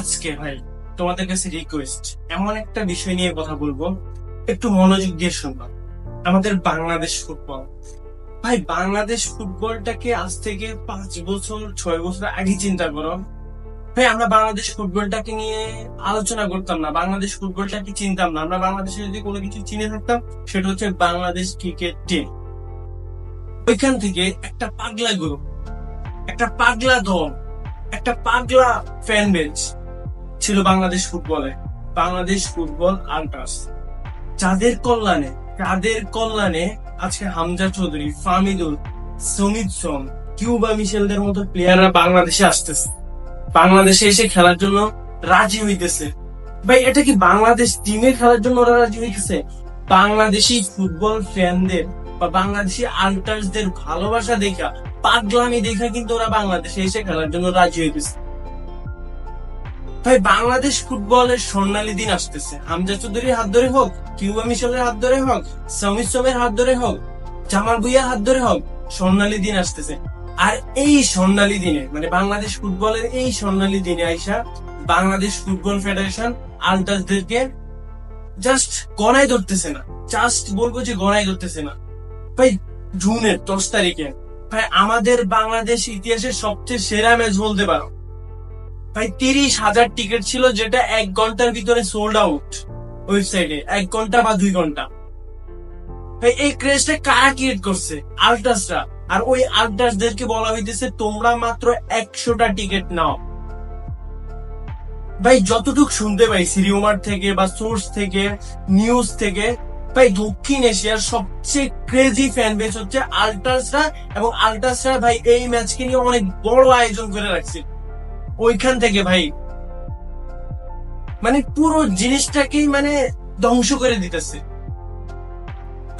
আজকে ভাই, তোমাদের কাছে রিকোয়েস্ট এমন একটা বিষয় নিয়ে কথা বলব, একটু মনোযোগ দিয়ে শুনবা আমাদের বাংলাদেশ ফুটবল ভাই, বাংলাদেশ ফুটবলটাকে আজ থেকে পাঁচ বছর, ছয় বছর আগে চিন্তা করো। ভাই, আমরা বাংলাদেশ ফুটবলটাকে নিয়ে আলোচনা করতাম না। বাংলাদেশ ফুটবলটাকে চিনতাম না? আমরা বাংলাদেশে যদি কোনো কিছু চিনে থাকতাম, সেটা হচ্ছে বাংলাদেশ ক্রিকেট টিম ওইখান থেকে একটা পাগলা গ্রুপ একটা পাগলা দল, একটা পাগলা ফ্যান বেঞ্চ ছিল বাংলাদেশ ফুটবলে। বাংলাদেশ ফুটবল আল্ট্রাস যাদের কল্যাণে তাদের কল্যাণে আজকে হামজা চৌধুরী, ফামিদুল সমিত সোম কিউবা মিশেলদের মতো প্লেয়াররা বাংলাদেশে আসতেছে। বাংলাদেশে এসে খেলার জন্য রাজি হইতেছে। ভাই, এটা কি বাংলাদেশ টিমে খেলার জন্য ওরা রাজি হইতেছে? বাংলাদেশি ফুটবল ফ্যানদের বা বাংলাদেশি আল্টার্সদের ভালোবাসা দেখা, পাগলামি দেখা কিন্তু ওরা বাংলাদেশে এসে খেলার জন্য রাজি হইতেছে। ভাই বাংলাদেশ ফুটবলের স্বর্ণালী দিন আসতেছে। হামজা চৌধুরীর হাত ধরে হোক, কিউবা মিশলের হাত ধরে হোক, সমিত সোমের হাত ধরে হোক, জামাল ভুইয়ার হাত ধরে হোক, স্বর্ণালী দিন আসতেছে। আর এই স্বর্ণালী দিনে মানে বাংলাদেশ ফুটবলের এই স্বর্ণালী দিনে আইসা বাংলাদেশ ফুটবল ফেডারেশন আলটাসদেরকে জাস্ট গড়াই ধরতেছে না। জাস্ট বলব যে গড়াই ধরতেছে না। ভাই, জুনের দশ তারিখে, ভাই, আমাদের বাংলাদেশ ইতিহাসের সবচেয়ে সেরা ম্যাচ বলতে পারো। ভাই, তিরিশ হাজার টিকিট ছিল যেটা এক ঘণ্টার ভিতরে সোল্ড আউট ওয়েবসাইটে এক ঘণ্টা বা দুই ঘণ্টা। ভাই, এই ক্রেজটা কারা ক্রিয়েট করছে? আলট্রাসরা আর ওই আলট্রাসদেরকে বলা হইতেছে, তোমরা মাত্র একশোটা টিকিট নাও। ভাই, যতটুকু শুনতে পাই সিরিওমার থেকে বা সোর্স থেকে নিউজ থেকে, ভাই, দক্ষিণ এশিয়ার সবচেয়ে ক্রেজি ফ্যান বেস হচ্ছে আলট্রাসরা এবং আলট্রাসরা ভাই, এই ম্যাচকে নিয়ে অনেক বড় আয়োজন করে রাখছে। ওইখান থেকে ভাই। মানে পুরো জিনিসটাকেই মানে ধ্বংস করে দিতেছে।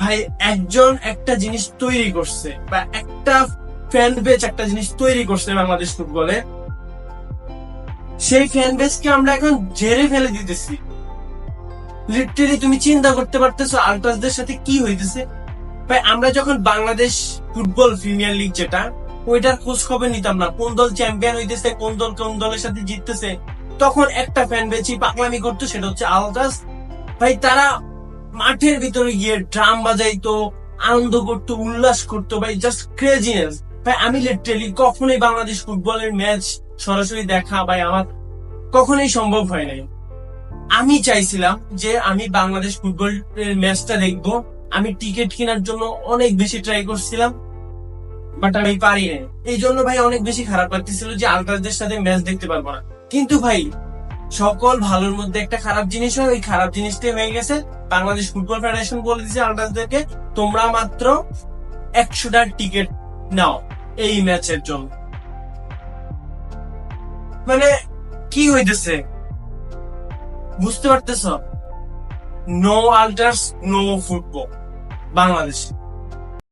ভাই, একজন একটা জিনিস তৈরি করছে বা একটা ফ্যান বেচ একটা জিনিস তৈরি করছে বাংলাদেশ ফুটবলে। সেই ফ্যান বেসকে আমরা এখন জেরে ফেলে দিতেছি। লিটারেলি তুমি চিন্তা করতে পারতেছো আলট্রাসদের সাথে কি হইতেছে? ভাই, আমরা যখন বাংলাদেশ ফুটবল প্রিমিয়ার লিগ যেটা ওইটার খোঁজ খবর নিতাম না। কোন দল চ্যাম্পিয়ন হইতেছে, কোন দল কোন দলের সাথে জিততেছে, তখন একটা ফ্যান বেচি পাকলামি করতো, সেটা হচ্ছে আলট্রাস ভাই, তারা মাঠের ভিতরে গিয়ে ড্রাম বাজাইতো, আনন্দ করতো, উল্লাস করতো, ভাই জাস্ট ক্রেজিনেস ভাই, আমি লিটারেলি কখনোই বাংলাদেশ ফুটবলের ম্যাচ সরাসরি দেখা, ভাই, আমার কখনোই সম্ভব হয় নাই। আমি চাইছিলাম যে আমি বাংলাদেশ ফুটবল ম্যাচটা দেখব। আমি টিকিট কেনার জন্য অনেক বেশি ট্রাই করছিলাম। বাট আমি পারি না এই জন্য ভাই অনেক বেশি খারাপ লাগতেছিল যে আলট্রাসদের সাথে ম্যাচ দেখতে পারব না। কিন্তু ভাই, সকল ভালোর মধ্যে একটা খারাপ জিনিস হয়, ওই খারাপ জিনিসটাই হয়ে গেছে। বাংলাদেশ ফুটবল ফেডারেশন বলে দিচ্ছে আলট্রাসদেরকে তোমরা মাত্র একশোটার টিকিট নাও এই ম্যাচের জন্য। মানে কি হইতেছে? বুঝতে পারতেছ? No ultras no football Bangladesh.